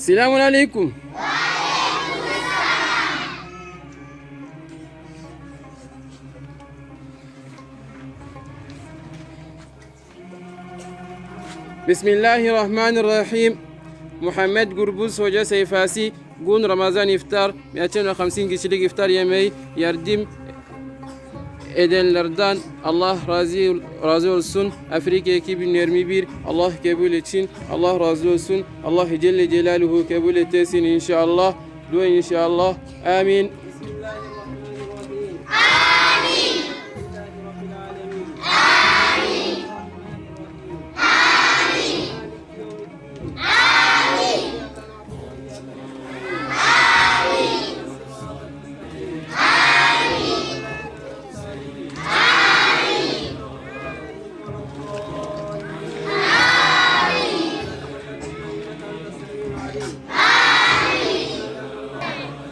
Selamun aleyküm. Bismillahirrahmanirrahim. Muhammed Gurbuz Hoca sayfası gün Ramazan iftar 250 kişilik iftar yemeği yardım edenlerden Allah razı razı olsun. Afrika 2021 Allah kabul etsin. Allah razı olsun. Allah Celle Celaluhu kabul etsin inşallah. Dua inşallah. Amin.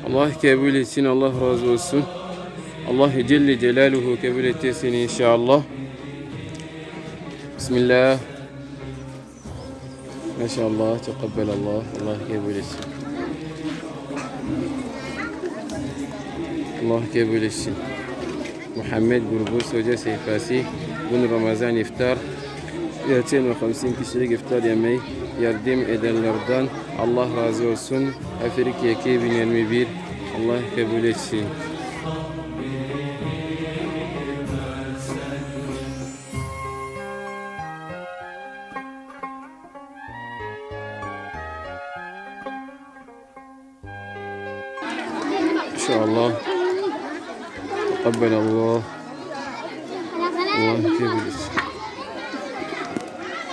Allah kabul etsin. Allah razı olsun. Allah Celle Celaluhu kabul etsin inşallah. Bismillah. Maşallah. Teqabbel Allah. Allah kabul etsin. Allah kabul etsin. Muhammed Gurbuz Hoca sayfası bunu Ramazan iftar 250 kişilik iftar yemeği yardım edenlerden Allah razı olsun. Afrika 2021 Allah kabul etsin. İnşallah. Teqabbel Allah. Allah kabul etsin.